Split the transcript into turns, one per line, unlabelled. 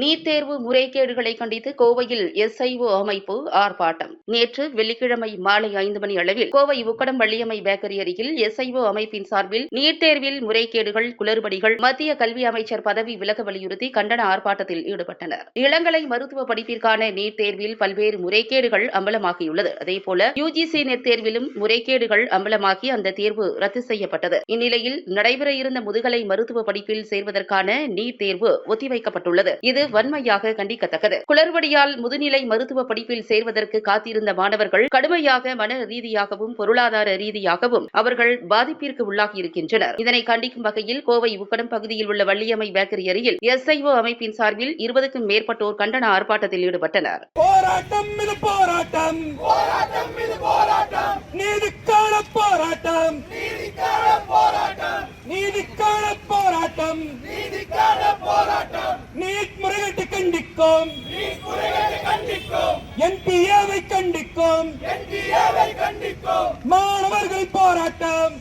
NEET தேர்வு முறைகேடுகளை கண்டித்து கோவையில் எஸ்ஐஓ அமைப்பு ஆர்ப்பாட்டம். நேற்று வெள்ளிக்கிழமை மாலை ஐந்து மணி அளவில் கோவை உக்கடம் வள்ளியம்மை பேக்கரி அருகில் எஸ்ஐஓ அமைப்பின் சார்பில் நீட் தேர்வில் முறைகேடுகள் குளறுபடிகள் மத்திய கல்வி அமைச்சர் பதவி விலக வலியுறுத்தி கண்டன ஆர்ப்பாட்டத்தில் ஈடுபட்டனர். இளங்கலை மருத்துவ படிப்பிற்கான நீட் தேர்வில் பல்வேறு முறைகேடுகள் அம்பலமாகியுள்ளது. அதேபோல யுஜிசி நெட் தேர்விலும் முறைகேடுகள் அம்பலமாகி அந்த தேர்வு ரத்து செய்யப்பட்டது. இந்நிலையில் நடைபெற இருந்த முதுகலை மருத்துவ படிப்பில் சேர்வதற்கான நீட் தேர்வு ஒத்திவைக்கப்பட்டுள்ளது. இது வன்மையாக கண்டிக்கத்தக்கது. குளறுபடியால் முதுநிலை மருத்துவ படிப்பில் சேர்வதற்கு காத்திருந்த மாணவர்கள் கடுமையாக மன ரீதியாகவும் பொருளாதார ரீதியாகவும் அவர்கள் பாதிப்பிற்கு உள்ளாகியிருக்கின்றனர் இதனை கண்டிக்கும் வகையில் கோவை உக்கடம் பகுதியில் உள்ள வள்ளியம்மை பேக்கரி அருகில் எஸ்ஐஓ அமைப்பின் சார்பில் இருபதுக்கும் மேற்பட்டோர் கண்டன ஆர்ப்பாட்டத்தில் ஈடுபட்டனர்.
போராட்டம் இது போராட்டம். போராட்டம் இது போராட்டம். நீதிக்கான போராட்டம். நீதிக்கான போராட்டம். நீதிக்கான போராட்டம். நீதிக்கான போராட்டம். நீட் முறைகேட்டை கண்டிக்கும். என்பிஏவை கண்டிக்கும். மாணவர்கள் போராட்டம்.